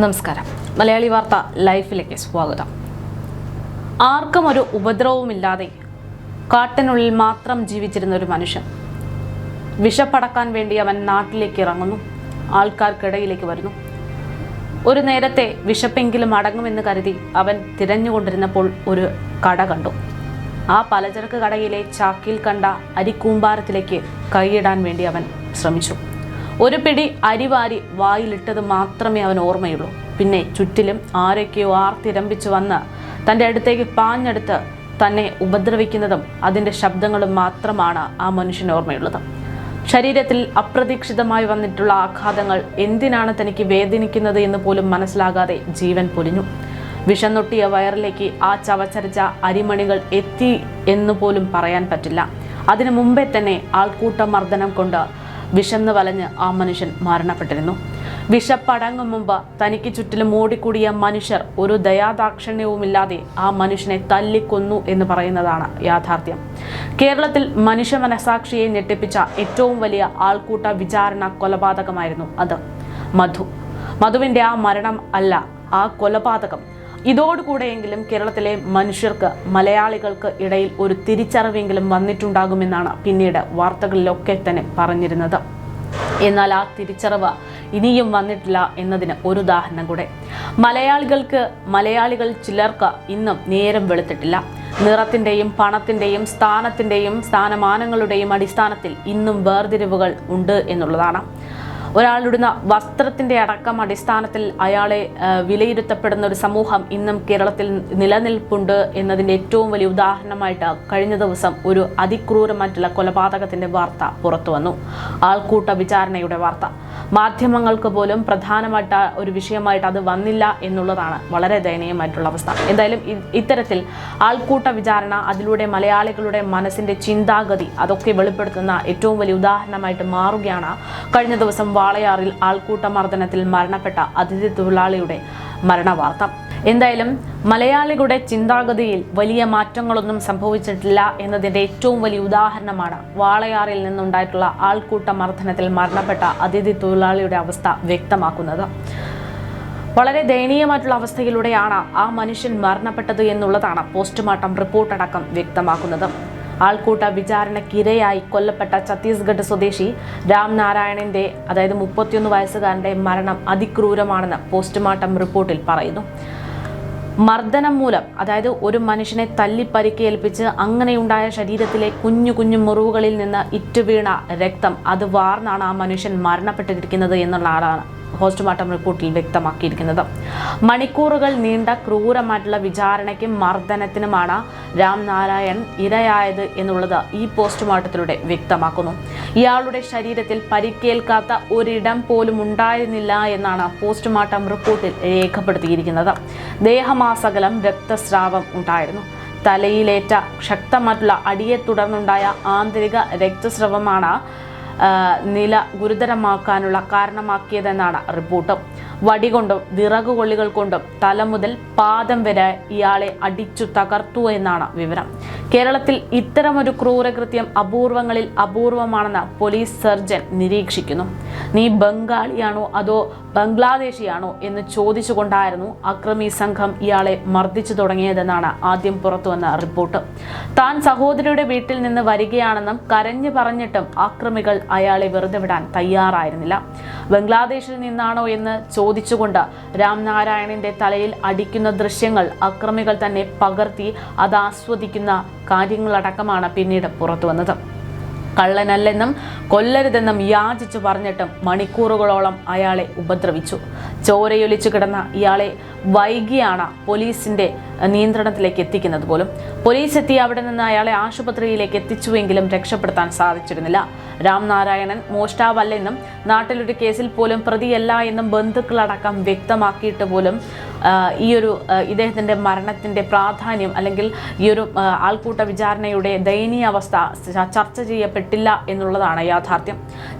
നമസ്കാരം. മലയാളി വാർത്ത ലൈഫിലേക്ക് സ്വാഗതം. ആർക്കും ഒരു ഉപദ്രവവുമില്ലാതെ കാട്ടിനുള്ളിൽ മാത്രം ജീവിച്ചിരുന്ന ഒരു മനുഷ്യൻ. വിഷപ്പടക്കാൻ വേണ്ടി അവൻ നാട്ടിലേക്ക് ഇറങ്ങുന്നു. ആൾക്കാർക്കിടയിലേക്ക് വരുന്നു. ഒരു നേരത്തെ വിശപ്പെങ്കിലും അടങ്ങുമെന്ന് കരുതി അവൻ തിരഞ്ഞുകൊണ്ടിരുന്നപ്പോൾ ഒരു കട കണ്ടു. ആ പലചരക്ക് കടയിലെ ചാക്കിൽ കണ്ട അരിക്കൂമ്പാരത്തിലേക്ക് കൈയിടാൻ വേണ്ടി അവൻ ശ്രമിച്ചു. ഒരു പിടി അരിവാരി വായിലിട്ടത് മാത്രമേ അവൻ ഓർമ്മയുള്ളൂ. പിന്നെ ചുറ്റിലും ആരൊക്കെയോ ആർത്തിരമ്പിച്ചു വന്ന് തന്റെ അടുത്തേക്ക് പാഞ്ഞെടുത്ത് തന്നെ ഉപദ്രവിക്കുന്നതും അതിന്റെ ശബ്ദങ്ങളും മാത്രമാണ് ആ മനുഷ്യൻ ഓർമ്മയുള്ളത്. ശരീരത്തിൽ അപ്രതീക്ഷിതമായി വന്നിട്ടുള്ള ആഘാതങ്ങൾ എന്തിനാണ് തനിക്ക് വേദനിക്കുന്നത് എന്ന് പോലും മനസ്സിലാകാതെ ജീവൻ പൊലിഞ്ഞു. വിഷന്നൊട്ടിയ വയറിലേക്ക് ആ ചവച്ചരച്ച അരിമണികൾ എത്തി എന്ന് പോലും പറയാൻ പറ്റില്ല. അതിനു മുമ്പേ തന്നെ ആൾക്കൂട്ട മർദ്ദനം കൊണ്ട് വിശന്ന് വലഞ്ഞ് ആ മനുഷ്യൻ മരണപ്പെട്ടിരുന്നു. വിഷപ്പടങ്ങും മുമ്പ് തനിക്ക് ചുറ്റിലും ഓടിക്കൂടിയ മനുഷ്യർ ഒരു ദയാദാക്ഷിണ്യവുമില്ലാതെ ആ മനുഷ്യനെ തല്ലിക്കൊന്നു എന്ന് പറയുന്നതാണ് യാഥാർത്ഥ്യം. കേരളത്തിൽ മനുഷ്യ മനസാക്ഷിയെ ഞെട്ടിപ്പിച്ച ഏറ്റവും വലിയ ആൾക്കൂട്ട വിചാരണ കൊലപാതകമായിരുന്നു അത്. മധു. മധുവിന്റെ ആ മരണം അല്ല ആ കൊലപാതകം ഇതോടുകൂടെയെങ്കിലും കേരളത്തിലെ മനുഷ്യർക്ക് മലയാളികൾക്ക് ഇടയിൽ ഒരു തിരിച്ചറിവെങ്കിലും വന്നിട്ടുണ്ടാകുമെന്നാണ് പിന്നീട് വാർത്തകളിലൊക്കെ തന്നെ പറഞ്ഞിരുന്നത്. എന്നാൽ ആ തിരിച്ചറിവ് ഇനിയും വന്നിട്ടില്ല എന്നതിന് ഒരു ഉദാഹരണം കൂടെ. മലയാളികൾക്ക് മലയാളികൾ ചിലർക്ക് ഇന്നും നേരം വെളുത്തിട്ടില്ല. നിറത്തിന്റെയും പണത്തിന്റെയും സ്ഥാനത്തിന്റെയും സ്ഥാനമാനങ്ങളുടെയും അടിസ്ഥാനത്തിൽ ഇന്നും വേർതിരിവുകൾ ഉണ്ട് എന്നുള്ളതാണ്. ഒരാളിടുന്ന വസ്ത്രത്തിന്റെ അടക്കം അടിസ്ഥാനത്തിൽ അയാളെ വിലയിരുത്തപ്പെടുന്ന ഒരു സമൂഹം ഇന്നും കേരളത്തിൽ നിലനിൽപ്പുണ്ട് എന്നതിന്റെ ഏറ്റവും വലിയ ഉദാഹരണമായിട്ട് കഴിഞ്ഞ ദിവസം ഒരു അതിക്രൂരമായിട്ടുള്ള കൊലപാതകത്തിന്റെ വാർത്ത പുറത്തു വന്നു. ആൾക്കൂട്ട വിചാരണയുടെ വാർത്ത. മാധ്യമങ്ങൾക്ക് പോലും പ്രധാനമായിട്ട് ഒരു വിഷയമായിട്ട് അത് വന്നില്ല എന്നുള്ളതാണ് വളരെ ദയനീയമായിട്ടുള്ള അവസ്ഥ. എന്തായാലും ഇത്തരത്തിൽ ആൾക്കൂട്ട വിചാരണ അതിലൂടെ മലയാളികളുടെ മനസ്സിന്റെ ചിന്താഗതി അതൊക്കെ വെളിപ്പെടുത്തുന്ന ഏറ്റവും വലിയ ഉദാഹരണമായിട്ട് മാറുകയാണ് കഴിഞ്ഞ ദിവസം വാളയാറിൽ ആൾക്കൂട്ട മർദ്ദനത്തിൽ മരണപ്പെട്ട അതിഥി തൊഴിലാളിയുടെ മരണവാർത്ത. എന്തായാലും മലയാളികളുടെ ചിന്താഗതിയിൽ വലിയ മാറ്റങ്ങളൊന്നും സംഭവിച്ചിട്ടില്ല എന്നതിന്റെ ഏറ്റവും വലിയ ഉദാഹരണമാണ് വാളയാറിൽ നിന്നുണ്ടായിട്ടുള്ള ആൾക്കൂട്ട മർദ്ദനത്തിൽ മരണപ്പെട്ട അതിഥി തൊഴിലാളിയുടെ അവസ്ഥ വ്യക്തമാക്കുന്നത്. വളരെ ദയനീയമായിട്ടുള്ള അവസ്ഥയിലൂടെയാണ് ആ മനുഷ്യൻ മരണപ്പെട്ടത് എന്നുള്ളതാണ് പോസ്റ്റ്മോർട്ടം റിപ്പോർട്ടടക്കം വ്യക്തമാക്കുന്നത്. ആൾക്കൂട്ട വിചാരണക്കിരയായി കൊല്ലപ്പെട്ട ഛത്തീസ്ഗഡ് സ്വദേശി രാം നാരായണന്റെ അതായത് മുപ്പത്തിയൊന്ന് വയസ്സുകാരന്റെ മരണം അതിക്രൂരമാണെന്ന് പോസ്റ്റ്മോർട്ടം റിപ്പോർട്ടിൽ പറയുന്നു. മർദ്ദനം മൂലം അതായത് ഒരു മനുഷ്യനെ തല്ലി പരിക്കേൽപ്പിച്ച് അങ്ങനെയുണ്ടായ ശരീരത്തിലെ കുഞ്ഞു കുഞ്ഞു മുറിവുകളിൽ നിന്ന് ഇറ്റുവീണ രക്തം അത് വാർന്നാണ് ആ മനുഷ്യൻ മരണപ്പെട്ടിരിക്കുന്നത് എന്നുള്ളതാണ് പോസ്റ്റ്മോർട്ടം റിപ്പോർട്ടിൽ വ്യക്തമാക്കിയിരിക്കുന്നത്. മണിക്കൂറുകൾ നീണ്ട ക്രൂരമായിട്ടുള്ള വിചാരണയ്ക്കും മർദ്ദനത്തിനുമാണ് രാം നാരായൺ ഇരയായത് എന്നുള്ളത് ഈ പോസ്റ്റ്മോർട്ടത്തിലൂടെ വ്യക്തമാക്കുന്നു. ഇയാളുടെ ശരീരത്തിൽ പരിക്കേൽക്കാത്ത ഒരിടം പോലും ഉണ്ടായിരുന്നില്ല എന്നാണ് പോസ്റ്റ്മോർട്ടം റിപ്പോർട്ടിൽ രേഖപ്പെടുത്തിയിരിക്കുന്നത്. ദേഹമാസകലം രക്തസ്രാവം ഉണ്ടായിരുന്നു. തലയിലേറ്റ ശക്തമായിട്ടുള്ള അടിയെ തുടർന്നുണ്ടായ ആന്തരിക രക്തസ്രവമാണ് നില ഗുരുതരമാക്കാനുള്ള കാരണമാക്കിയതെന്നാണ് റിപ്പോർട്ട്. വടികൊണ്ടും വിറകുകൊള്ളികൾ കൊണ്ടും തല മുതൽ പാദം വരെ ഇയാളെ അടിച്ചു തകർത്തു എന്നാണ് വിവരം. കേരളത്തിൽ ഇത്തരമൊരു ക്രൂരകൃത്യം അപൂർവങ്ങളിൽ അപൂർവമാണെന്ന് പോലീസ് സർജൻ നിരീക്ഷിക്കുന്നു. നീ ബംഗാളിയാണോ അതോ ബംഗ്ലാദേശിയാണോ എന്ന് ചോദിച്ചുകൊണ്ടായിരുന്നു അക്രമി സംഘം ഇയാളെ മർദ്ദിച്ചു തുടങ്ങിയതെന്നാണ് ആദ്യം പുറത്തുവന്ന റിപ്പോർട്ട്. താൻ സഹോദരിയുടെ വീട്ടിൽ നിന്ന് വരികയാണെന്നും കരഞ്ഞു പറഞ്ഞിട്ടും ആക്രമികൾ അയാളെ വെറുതെ വിടാൻ തയ്യാറായിരുന്നില്ല. ബംഗ്ലാദേശിൽ നിന്നാണോ എന്ന് ചോദിച്ചുകൊണ്ട് രാംനാരായണന്റെ തലയിൽ അടിക്കുന്ന ദൃശ്യങ്ങൾ അക്രമികൾ തന്നെ പകർത്തി അത് ആസ്വദിക്കുന്ന കാര്യങ്ങളടക്കമാണ് പിന്നീട് പുറത്തു വന്നത് കള്ളനല്ലെന്നും കൊല്ലരുതെന്നും യാചിച്ചു പറഞ്ഞിട്ടും മണിക്കൂറുകളോളം അയാളെ ഉപദ്രവിച്ചു. ചോരയൊലിച്ചു കിടന്ന ഇയാളെ വൈകിയാണ് പോലീസിന്റെ നിയന്ത്രണത്തിലേക്ക് എത്തിക്കുന്നത് പോലും. പോലീസ് എത്തി അവിടെ നിന്ന് അയാളെ ആശുപത്രിയിലേക്ക് എത്തിച്ചുവെങ്കിലും രക്ഷപ്പെടുത്താൻ സാധിച്ചിരുന്നില്ല. രാംനാരായണൻ മോഷ്ടാവല്ലെന്നും നാട്ടിലൊരു കേസിൽ പോലും പ്രതിയല്ല എന്നും ബന്ധുക്കളടക്കം വ്യക്തമാക്കിയിട്ട് പോലും ഈ ഒരു ഇദ്ദേഹത്തിന്റെ മരണത്തിന്റെ പ്രാധാന്യം അല്ലെങ്കിൽ ഈ ഒരു ആൾക്കൂട്ട വിചാരണയുടെ ദയനീയ അവസ്ഥ ച- ചെയ്യപ്പെട്ടില്ല എന്നുള്ളതാണ് യാഥാർത്ഥ്യം.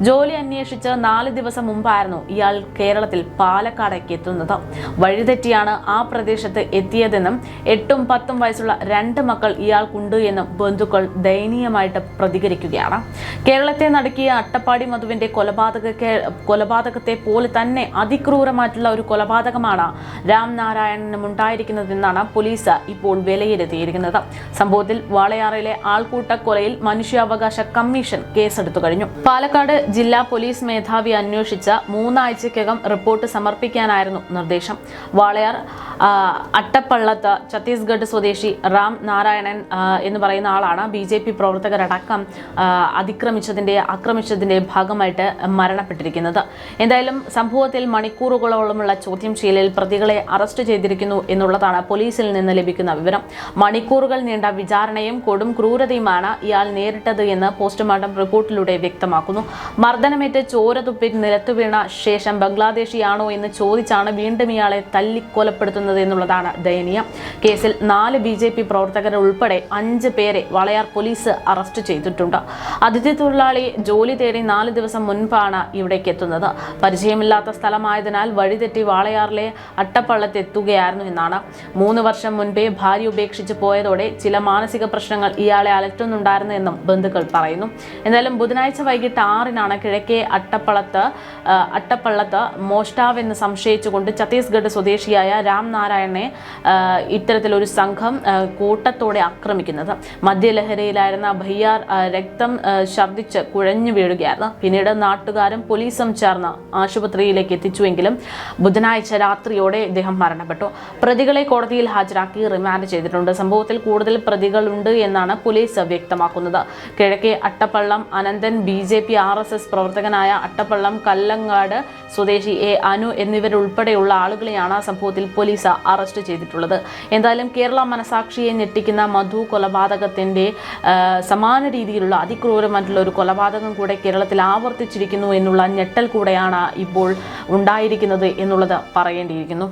ജോലി അന്വേഷിച്ച് നാല് ദിവസം മുമ്പായിരുന്നു ഇയാൾ കേരളത്തിൽ പാലക്കാടേക്ക് എത്തുന്നത് വഴിതെറ്റിയാണ് ആ പ്രദേശത്ത് എത്തിയതെന്നും എട്ടും പത്തും വയസ്സുള്ള രണ്ട് മക്കൾ ഇയാൾക്കുണ്ട് എന്നും ബന്ധുക്കൾ ദയനീയമായിട്ട് പ്രതികരിക്കുകയാണ്. കേരളത്തെ നടുക്കിയ അട്ടപ്പാടി മധുവിന്റെ കൊലപാതക കൊലപാതകത്തെ പോലെ തന്നെ അതിക്രൂരമായിട്ടുള്ള ഒരു കൊലപാതകമാണ് രാംനാരായണനും ഉണ്ടായിരിക്കുന്നതെന്നാണ് പോലീസ് ഇപ്പോൾ വിലയിരുത്തിയിരിക്കുന്നത്. സംഭവത്തിൽ വാളയാറിലെ ആൾക്കൂട്ട കൊലയിൽ മനുഷ്യാവകാശ കമ്മീഷൻ കേസെടുത്തു കഴിഞ്ഞു. പാലക്കാട് ജില്ലാ പോലീസ് മേധാവി അന്വേഷിച്ച മൂന്നാഴ്ചക്കകം റിപ്പോർട്ട് സമർപ്പിക്കാനായിരുന്നു നിർദ്ദേശം. വാളയാർ അട്ടപ്പള്ളത്ത് ഛത്തീസ്ഗഡ് സ്വദേശി റാം നാരായണൻ എന്ന് പറയുന്ന ആളാണ് ബി ജെ പി പ്രവർത്തകരടക്കം അതിക്രമിച്ചതിന്റെ ആക്രമിച്ചതിന്റെ ഭാഗമായിട്ട് മരണപ്പെട്ടിരിക്കുന്നത്. എന്തായാലും സംഭവത്തിൽ മണിക്കൂറുകളോളമുള്ള ചോദ്യം ചെയ്യലിൽ പ്രതികളെ അറസ്റ്റ് ചെയ്തിരിക്കുന്നു എന്നുള്ളതാണ് പോലീസിൽ നിന്ന് ലഭിക്കുന്ന വിവരം. മണിക്കൂറുകൾ നീണ്ട വിചാരണയും കൊടും ക്രൂരതയുമാണ് ഇയാൾ നേരിട്ടത് എന്ന് പോസ്റ്റ്മോർട്ടം റിപ്പോർട്ടിലൂടെ വ്യക്തമാക്കുന്നു. മർദ്ദനമേറ്റ് ചോര തുപ്പി നിലത്തു വീണ ശേഷം ബംഗ്ലാദേശിയാണോ എന്ന് ചോദിച്ചാണ് വീണ്ടും ഇയാളെ തല്ലിക്കൊലപ്പെടുത്തുന്നത് എന്നുള്ളതാണ് ദയനീയം. കേസിൽ നാല് ബി ജെ പി പ്രവർത്തകരുൾപ്പെടെ അഞ്ച് പേരെ വളയാർ പോലീസ് അറസ്റ്റ് ചെയ്തിട്ടുണ്ട്. അതിഥി തൊഴിലാളി ജോലി തേടി നാല് ദിവസം മുൻപാണ് ഇവിടേക്ക് എത്തുന്നത്. പരിചയമില്ലാത്ത സ്ഥലമായതിനാൽ വഴിതെറ്റി വാളയാറിലെ അട്ടപ്പള്ളത്തെത്തുകയായിരുന്നു എന്നാണ്. മൂന്ന് വർഷം മുൻപേ ഭാര്യ ഉപേക്ഷിച്ച് പോയതോടെ ചില മാനസിക പ്രശ്നങ്ങൾ ഇയാളെ അലട്ടുന്നുണ്ടായിരുന്നു എന്നും ബന്ധുക്കൾ പറയുന്നു. എന്തായാലും ബുധനാഴ്ച വൈകിട്ട് ആറിനാണ് കിഴക്കേ അട്ടപ്പള്ളത്ത് അട്ടപ്പള്ളത്ത് മോഷ്ടാവെന്ന് സംശയിച്ചുകൊണ്ട് ഛത്തീസ്ഗഡ് സ്വദേശിയായ രാം നാരായണനെ ആ, ഇത്തരത്തിലൊരു സംഘം കൂട്ടത്തോടെ ആക്രമിക്കുന്നത്. മദ്യലഹരിയിലായിരുന്ന ഭയ്യാർ രക്തം ഛർദ്ദിച്ച് കുഴഞ്ഞു വീഴുകയായിരുന്നു. പിന്നീട് നാട്ടുകാരും പോലീസും ചേർന്ന് ആശുപത്രിയിലേക്ക് എത്തിച്ചുവെങ്കിലും ബുധനാഴ്ച രാത്രിയോടെ ഇദ്ദേഹം മരണപ്പെട്ടു. പ്രതികളെ കോടതിയിൽ ഹാജരാക്കി റിമാൻഡ് ചെയ്തിട്ടുണ്ട്. സംഭവത്തിൽ കൂടുതൽ പ്രതികളുണ്ട് എന്നാണ് പോലീസ് വ്യക്തമാക്കുന്നത്. കിഴക്കേ Attappallam Ananthan B J P R S S പ്രവർത്തകനായ അട്ടപ്പള്ളം കല്ലങ്ങാട് സ്വദേശി എ അനു എന്നിവരുൾപ്പെടെയുള്ള ആളുകളെയാണ് സംഭവത്തിൽ പോലീസ് അറസ്റ്റ് ചെയ്തിട്ടുള്ളത്. എന്തായാലും കേരള മനസാക്ഷിയെ ഞെട്ടിക്കുന്ന മധു കൊലപാതകത്തിന്റെ ആ, സമാന രീതിയിലുള്ള അതിക്രൂരമായിട്ടുള്ള ഒരു കൊലപാതകം കൂടെ കേരളത്തിൽ ആവർത്തിച്ചിരിക്കുന്നു എന്നുള്ള ഞെട്ടൽ കൂടെയാണ് ഇപ്പോൾ ഉണ്ടായിരിക്കുന്നത് എന്നുള്ളത് പറയേണ്ടിയിരിക്കുന്നു.